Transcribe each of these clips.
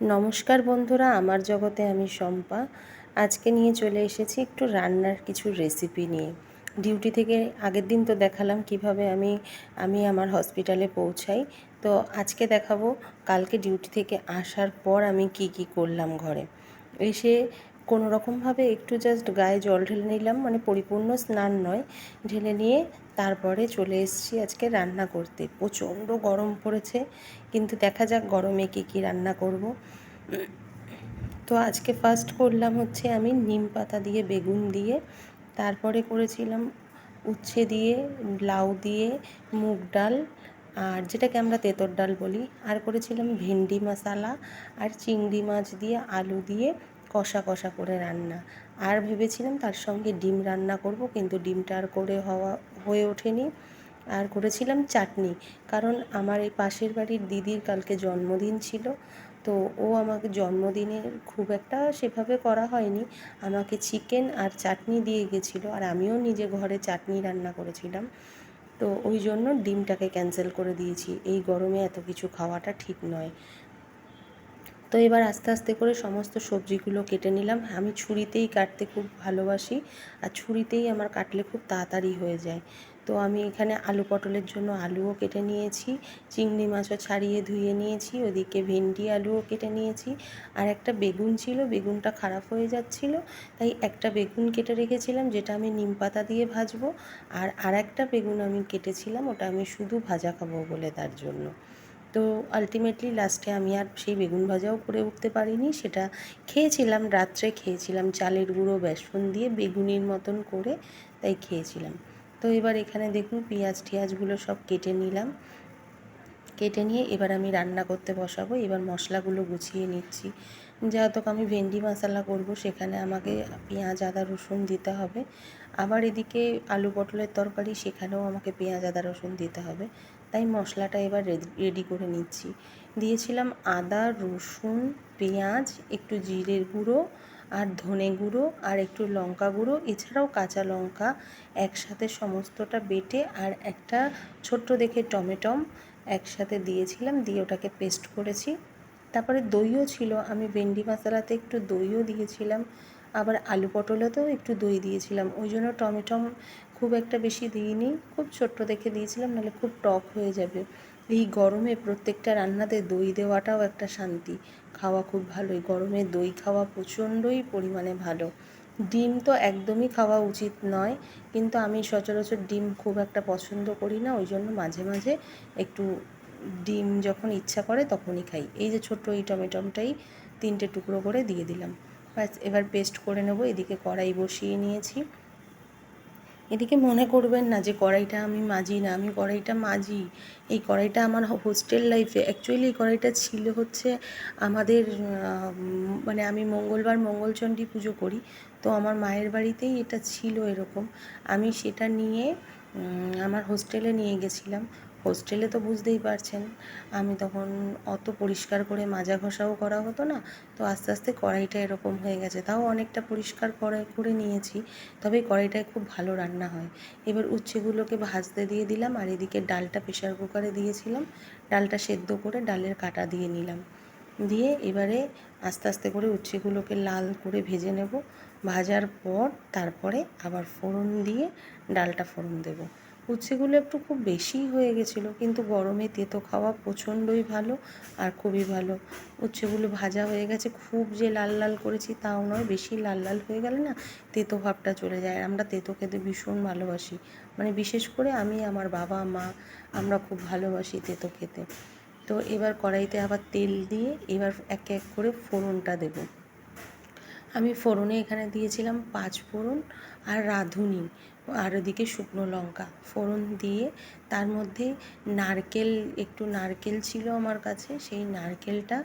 নমস্কার বন্ধুরা, আমার জগতে আমি শম্পা। আজকে নিয়ে চলে এসেছি একটু রান্নার কিছু রেসিপি নিয়ে। ডিউটি থেকে আগের দিন তো দেখালাম কীভাবে আমি আমি আমার হসপিটালে পৌঁছাই। তো আজকে দেখাবো কালকে ডিউটি থেকে আসার পর আমি কি কি করলাম ঘরে। এসে কোনো রকমভাবে একটু জাস্ট গায়ে জল ঢেলে নিলাম মানে পরিপূর্ণ স্নান নয়, ঢেলে নিয়ে তারপরে চলে এসেছি আজকে রান্না করতে। প্রচণ্ড গরম পড়েছে, কিন্তু দেখা যাক গরমে কী কী রান্না করব। তো আজকে ফার্স্ট করলাম হচ্ছে আমি নিম পাতা দিয়ে, বেগুন দিয়ে, তারপরে করেছিলাম উচ্ছে দিয়ে, লাউ দিয়ে, মুগ ডাল, আর যেটাকে আমরা তেঁতর ডাল বলি, আর করেছিলাম ভেন্ডি মশালা, আর চিংড়ি মাছ দিয়ে, আলু দিয়ে কষা কষা করে রান্না। আর ভেবেছিলাম তার সঙ্গে ডিম রান্না করব, কিন্তু ডিমটা আর করে হওয়া, হয়ে ওঠেনি। আর করেছিলাম চাটনি, কারণ আমার এই পাশের বাড়ির দিদির কালকে জন্মদিন ছিল। তো ও আমাকে জন্মদিনের খুব একটা সেভাবে করা হয়নি। আমাকে চিকেন আর চাটনি দিয়ে গেছিল, আর আমিও নিজে ঘরে চাটনি রান্না করেছিলাম। তো ওই জন্য ডিমটাকে ক্যান্সেল করে দিয়েছি। এই গরমে এত কিছু খাওয়াটা ঠিক নয়। তো এবার আস্তে আস্তে করে সমস্ত সবজিগুলো কেটে নিলাম। আমি ছুরিতেই কাটতে খুব ভালোবাসি আর ছুরিতেই আমার কাটলে খুব তাড়াতাড়ি হয়ে যায়। তো আমি এখানে আলু পটলের জন্য আলুও কেটে নিয়েছি, চিংড়ি মাছও ছাড়িয়ে ধুয়ে নিয়েছি, ওদিকে ভেন্ডি আলুও কেটে নিয়েছি। আর একটা বেগুন ছিল, বেগুনটা খারাপ হয়ে যাচ্ছিল, তাই একটা বেগুন কেটে রেখেছিলাম, যেটা আমি নিম পাতা দিয়ে ভাজবো। আর আর একটা বেগুন আমি কেটেছিলাম, ওটা আমি শুধু ভাজা খাব বলে তার জন্য। তো আলটিমেটলি লাস্টে আমি আর সেই বেগুন ভাজাও করে উঠতে পারিনি। সেটা খেয়েছিলাম, রাত্রে খেয়েছিলাম, চালের গুঁড়ো, বেসন দিয়ে বেগুনের মতন করে তাই খেয়েছিলাম। তো এবার এখানে দেখুন পেঁয়াজ টিয়াজগুলো সব কেটে নিলাম। কেটে নিয়ে এবার আমি রান্না করতে বসাবো। এবার মশলাগুলো গুছিয়ে নিচ্ছি। যেহেতু আমি ভেন্ডি মশলা করব, সেখানে আমাকে পেঁয়াজ, আদা, রসুন দিতে হবে। আবার এদিকে আলু পটলের তরকারি, সেখানেও আমাকে পেঁয়াজ, আদা, রসুন দিতে হবে। তাই মশলাটা এবার রেডি করে নিচ্ছি। দিয়েছিলাম আদা, রসুন, পেঁয়াজ, একটু জিরের গুঁড়ো আর ধনে গুঁড়ো আর একটু লঙ্কা গুঁড়ো, এছাড়াও কাঁচা লঙ্কা একসাথে সমস্তটা বেটে আর একটা ছোট্ট দেখে টমেটম একসাথে দিয়েছিলাম, দিয়ে ওটাকে পেস্ট করেছি। তারপরে দইও ছিল, আমি ভেন্ডি মশলাতে একটু দইও দিয়েছিলাম, আবার আলু পটলেতেও একটু দই দিয়েছিলাম, ওই জন্য টমেটম খুব একটা বেশি দিইনি। খুব ছোট্ট দেখে দিয়েছিলাম, নাহলে খুব টক হয়ে যাবে। এই গরমে প্রত্যেকটা রান্নাতে দই দেওয়াটাও একটা শান্তি। খাওয়া খুব ভালোই। গরমে দই খাওয়া প্রচণ্ডই পরিমাণে ভালো। ডিম তো একদমই খাওয়া উচিত নয়, কিন্তু আমি সচরাচর ডিম খুব একটা পছন্দ করি না, ওই জন্য মাঝে মাঝে একটু ডিম যখন ইচ্ছা করে তখনই খাই। এই যে ছোট্ট এই টমেটমটাই তিনটে টুকরো করে দিয়ে দিলাম। ব্যাস, এবার পেস্ট করে নেব। এদিকে কড়াই বসিয়ে নিয়েছি। এদিকে মনে করবেন না যে কড়াইটা আমি মাজি না, আমি কড়াইটা মাজি। এই কড়াইটা আমার হোস্টেল লাইফে অ্যাকচুয়ালি এই কড়াইটা ছিল হচ্ছে আমাদের মানে আমি মঙ্গলবার মঙ্গলচণ্ডী পুজো করি, তো আমার মায়ের বাড়িতেই এটা ছিল এরকম। আমি সেটা নিয়ে আমার হোস্টেলে নিয়ে গেছিলাম। হোস্টেলে তো বুঝতেই পারছেন, আমি তখন অত পরিষ্কার করে মাজা ঘষাও করা হতো না, তো আস্তে আস্তে কড়াইটা এরকম হয়ে গেছে, তাও অনেকটা পরিষ্কার করে করে নিয়েছি, তবে কড়াইটায় খুব ভালো রান্না হয়। এবার উচ্ছেগুলোকে ভাজতে দিয়ে দিলাম, আর এদিকে ডালটা প্রেশার কুকারে দিয়েছিলাম, ডালটা সেদ্ধ করে ডালের কাটা দিয়ে নিলাম। দিয়ে এবারে আস্তে আস্তে করে উচ্ছেগুলোকে লাল করে ভেজে নেব, ভাজার পর তারপরে আবার ফোড়ন দিয়ে ডালটা ফোড়ন দেবো। উচ্ছেগুলো একটু খুব বেশিই হয়ে গেছিল, কিন্তু গরমে তেতো খাওয়া প্রচণ্ডই ভালো আর খুবই ভালো। উচ্ছেগুলো ভাজা হয়ে গেছে, খুব যে লাল লাল করেছি তাও নয়, বেশি লাল লাল হয়ে গেলে না তেতো ভাবটা চলে যায়। আমরা তেতো খেতে ভীষণ ভালোবাসি। মানে বিশেষ করে আমি, আমার বাবা, মা, আমরা খুব ভালোবাসি তেতো খেতে। তো এবার কড়াইতে আবার তেল দিয়ে এবার এক এক করে ফোড়নটা দেবো। আমি ফোড়নে এখানে দিয়েছিলাম পাঁচ ফোড়ন আর রাঁধুনি আর ওদিকে শুকনো লঙ্কা। ফোড়ন দিয়ে তার মধ্যে নারকেল, একটু নারকেল ছিল আমার কাছে, সেই নারকেলটা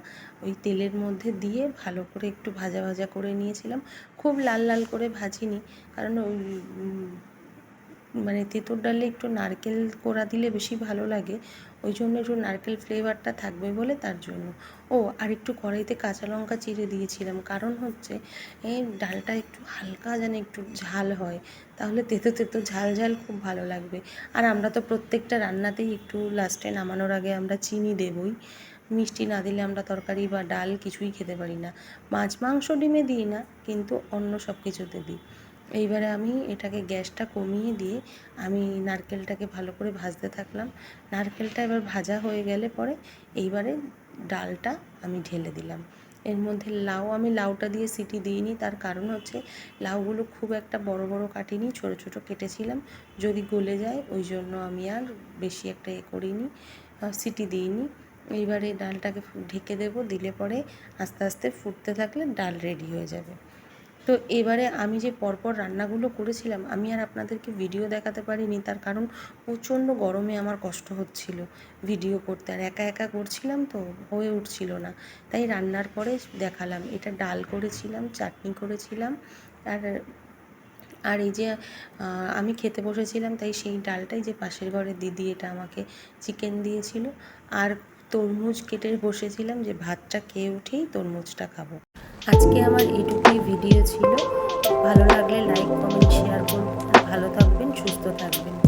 ওই তেলের মধ্যে দিয়ে ভালো করে একটু ভাজা ভাজা করে নিয়েছিলাম। খুব লাল লাল করে ভাজিনি, কারণ ওই মানে তেঁতুর ডালে একটু নারকেল কোড়া দিলে বেশি ভালো লাগে। ওই জন্য একটু নারকেল ফ্লেভারটা থাকবে বলে তার জন্য। ও, আর একটু কড়াইতে কাঁচা লঙ্কা চিড়ে দিয়েছিলাম। কারণ হচ্ছে এই ডালটা একটু হালকা যেন একটু ঝাল হয়। তাহলে তেতো তেতো ঝাল ঝাল খুব ভালো লাগবে। আর আমরা তো প্রত্যেকটা রান্নাতেই একটু লাস্টে নামানোর আগে আমরা চিনি দেবই। মিষ্টি না দিলে আমরা তরকারি বা ডাল কিছুই খেতে পারি না। মাছ, মাংস ডিমে দিই না, কিন্তু অন্য সব কিছুতে দিই। এইবারে আমি এটাকে গ্যাসটা কমিয়ে দিয়ে আমি নারকেলটাকে ভালো করে ভাজতে থাকলাম। নারকেলটা এবার ভাজা হয়ে গেলে পরে এইবারে ডালটা আমি ঢেলে দিলাম। এর মধ্যে লাউ, আমি লাউটা দিয়ে সিটি দিইনি, তার কারণ হচ্ছে লাউগুলো খুব একটা বড় বড় কাটিনি, ছোট ছোট কেটেছিলাম। যদি গলে যায়, ওই জন্য আমি আর বেশি একটা এ করিনি সিটি দিইনি। এইবারে ডালটাকে ঢেকে দেবো, দিলে পরে আস্তে আস্তে ফুটতে থাকলে ডাল রেডি হয়ে যাবে। তো এবারে আমি যে পরপর রান্নাগুলো করেছিলাম, আমি আর আপনাদেরকে ভিডিও দেখাতে পারিনি। তার কারণ প্রচণ্ড গরমে আমার কষ্ট হচ্ছিল ভিডিও করতে। আর একা একা করছিলাম তো হয়ে উঠছিল না। তাই রান্নার পরে দেখালাম। এটা ডাল করেছিলাম, চাটনি করেছিলাম। আর আর এই যে আমি খেতে বসেছিলাম, তাই সেই ডালটাই যে পাশের ঘরের দিদি এটা আমাকে চিকেন দিয়েছিল। আর তরমুজ কেটে বসেছিলাম যে ভাতটা খেয়ে উঠেই তরমুজটা খাব। আজকে আমার এইটুকুই ভিডিও ছিল। ভালো লাগলে লাইক কমেন্ট শেয়ার করুন ভালো থাকবেন, সুস্থ থাকবেন।